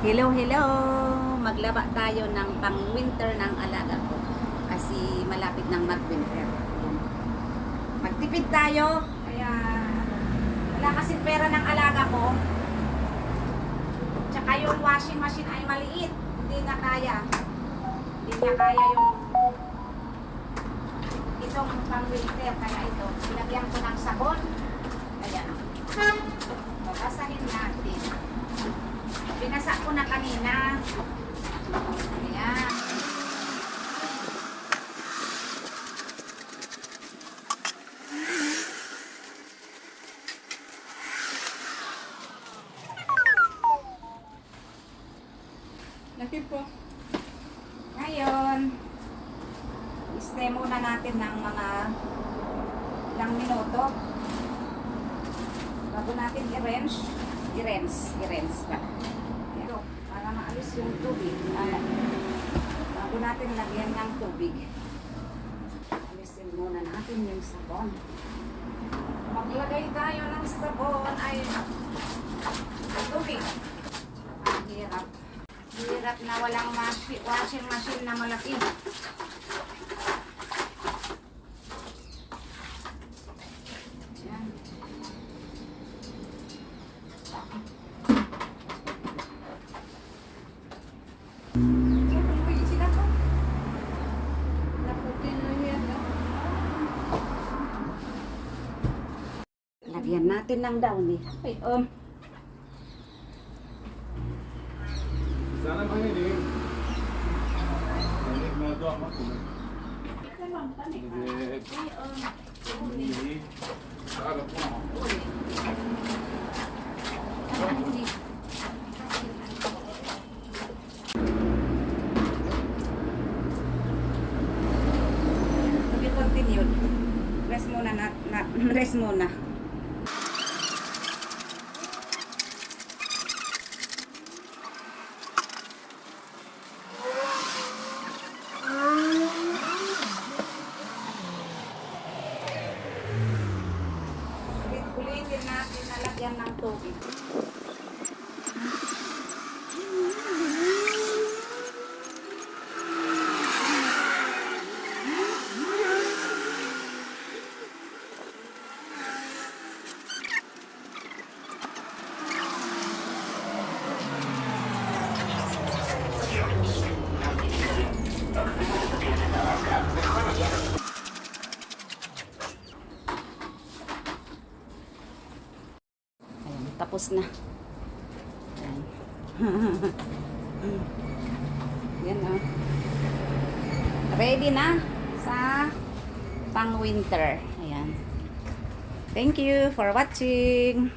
Hello, hello! Maglaba tayo ng pang-winter ng alaga ko. Kasi malapit ng mag-winter. Magtipid tayo. Kaya wala kasi pera ng alaga ko. Tsaka yung washing machine ay maliit. Hindi na kaya. Hindi niya kaya yung itong pang-winter. Kaya ito, sinagyan ko ng sabon. Kaya, babasahin natin. Binasa ko na kanina. Ayan. Laki po. Ngayon, stay muna natin ng mga ilang minuto. Bago natin i-rinse, i-rinse, i-rinse pa. Yung tubig. Ah, bago natin lagyan ng tubig. Alisin muna natin yung sabon. Maglagay tayo ng sabon ay tubig. Ang hirap. Hirap na walang washing machine na malaki. Yan. Uy, sila po. Naputin na yan. Lagyan natin ng downy. Ay, um, Sana mahilig. Mahilig na doon ako. Sarap mo. To be continued. Rest muna na, na rest muna. Ulitin natin na lagyan ng tubig. Ayan, tapos na. Ayan. Yan oh. Ready na sa pang winter. Ayan. Thank you for watching.